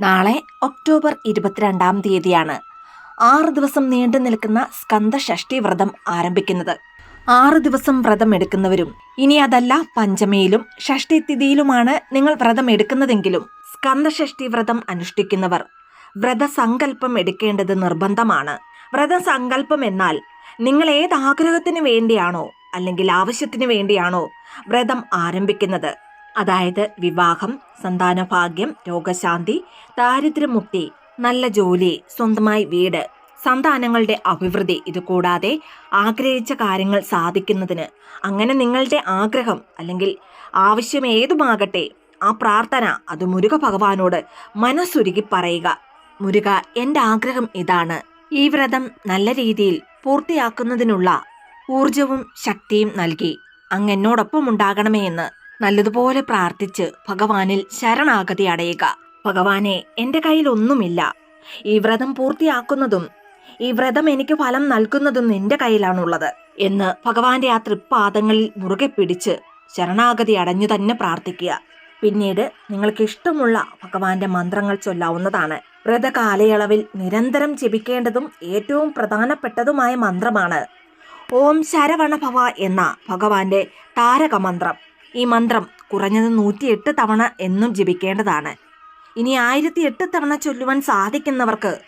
നാളെ ഒക്ടോബർ ഇരുപത്തിരണ്ടാം തീയതിയാണ്. ആറ് ദിവസം നീണ്ടു നിൽക്കുന്ന സ്കന്ദഷഷ്ടി വ്രതം ആരംഭിക്കുന്നത്. ആറ് ദിവസം വ്രതം എടുക്കുന്നവരും ഇനി അതല്ല പഞ്ചമിയിലും ഷഷ്ടി തിഥിയിലുമാണ് നിങ്ങൾ വ്രതം എടുക്കുന്നതെങ്കിലും സ്കന്ദഷഷ്ടി വ്രതം അനുഷ്ഠിക്കുന്നവർ വ്രതസങ്കല്പം എടുക്കേണ്ടത് നിർബന്ധമാണ്. വ്രതസങ്കല്പം എന്നാൽ നിങ്ങൾ ഏത് ആഗ്രഹത്തിന് വേണ്ടിയാണോ അല്ലെങ്കിൽ ആവശ്യത്തിന് വേണ്ടിയാണോ വ്രതം ആരംഭിക്കുന്നത്? അതായത് വിവാഹം സന്താനഭാഗ്യം രോഗശാന്തി ദാരിദ്ര്യമുക്തി നല്ല ജോലി സ്വന്തമായി വീട് സന്താനങ്ങളുടെ അഭിവൃദ്ധി ഇതുകൂടാതെ ആഗ്രഹിച്ച കാര്യങ്ങൾ സാധിക്കുന്നതിന് അങ്ങനെ നിങ്ങളുടെ ആഗ്രഹം അല്ലെങ്കിൽ ആവശ്യം ഏതുമാകട്ടെ ആ പ്രാർത്ഥന അത് മുരുക ഭഗവാനോട് മനസ്സുരുകി പറയുക. മുരുക എന്റെ ആഗ്രഹം ഇതാണ്. ഈ വ്രതം നല്ല രീതിയിൽ പൂർത്തിയാക്കുന്നതിനുള്ള ഊർജവും ശക്തിയും നൽകി. അങ്ങ് എന്നോടൊപ്പം ഉണ്ടാകണമേ എന്ന്. നല്ലതുപോലെ പ്രാർത്ഥിച്ച് ഭഗവാനിൽ ശരണാഗതി അടയുക. ഭഗവാനെ എന്റെ കയ്യിൽ ഒന്നുമില്ല ഈ വ്രതം പൂർത്തിയാക്കുന്നതും ഈ വ്രതം എനിക്ക് ഫലം നൽകുന്നതും നിന്റെ കയ്യിലാണുള്ളത് എന്ന് ഭഗവാന്റെ ആ തൃപ്പാദങ്ങളിൽ മുറുകെ പിടിച്ച് ശരണാഗതി അടഞ്ഞു തന്നെ പ്രാർത്ഥിക്കുക. പിന്നീട് നിങ്ങൾക്ക് ഇഷ്ടമുള്ള ഭഗവാന്റെ മന്ത്രങ്ങൾ ചൊല്ലാവുന്നതാണ്. വ്രതകാലയളവിൽ നിരന്തരം ജപിക്കേണ്ടതും ഏറ്റവും പ്രധാനപ്പെട്ടതുമായ മന്ത്രമാണ്. ഓം ശരവണഭവ എന്ന ഭഗവാന്റെ താരക മന്ത്രം ഈ മന്ത്രം കുറഞ്ഞത് നൂറ്റിയെട്ട് തവണ എന്നും ജപിക്കേണ്ടതാണ്. ഇനി ആയിരത്തി എട്ട് തവണ ചൊല്ലുവാൻ സാധിക്കുന്നവർക്ക്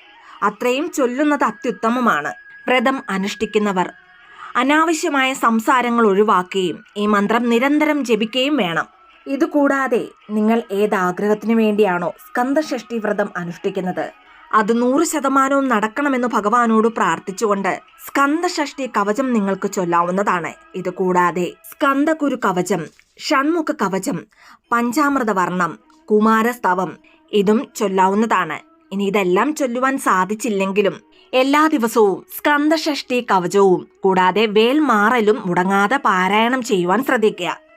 അത്രയും ചൊല്ലുന്നത് അത്യുത്തമമാണ്. വ്രതം അനുഷ്ഠിക്കുന്നവർ അനാവശ്യമായ സംസാരങ്ങൾ ഒഴിവാക്കുകയും ഈ മന്ത്രം നിരന്തരം ജപിക്കുകയും വേണം. ഇതുകൂടാതെ നിങ്ങൾ ഏത് ആഗ്രഹത്തിനു വേണ്ടിയാണോ സ്കന്ദഷ്ഠി വ്രതം അനുഷ്ഠിക്കുന്നത്? അത് നൂറ് ശതമാനവും നടക്കണമെന്ന് ഭഗവാനോട് പ്രാർത്ഥിച്ചുകൊണ്ട് സ്കന്ദഷ്ഠി കവചം നിങ്ങൾക്ക് ചൊല്ലാവുന്നതാണ്. ഇതുകൂടാതെ സ്കന്ദകുരു കവചം ഷൺമുഖ കവചം പഞ്ചാമൃത വർണം കുമാരസ്തവം ഇതും ചൊല്ലാവുന്നതാണ്. ഇനി ഇതെല്ലാം ചൊല്ലുവാൻ സാധിച്ചില്ലെങ്കിലും എല്ലാ ദിവസവും സ്കന്ദഷഷ്ടി കവചവും കൂടാതെ വേൽമാറലും മുടങ്ങാതെ പാരായണം ചെയ്യുവാൻ ശ്രദ്ധിക്കുക.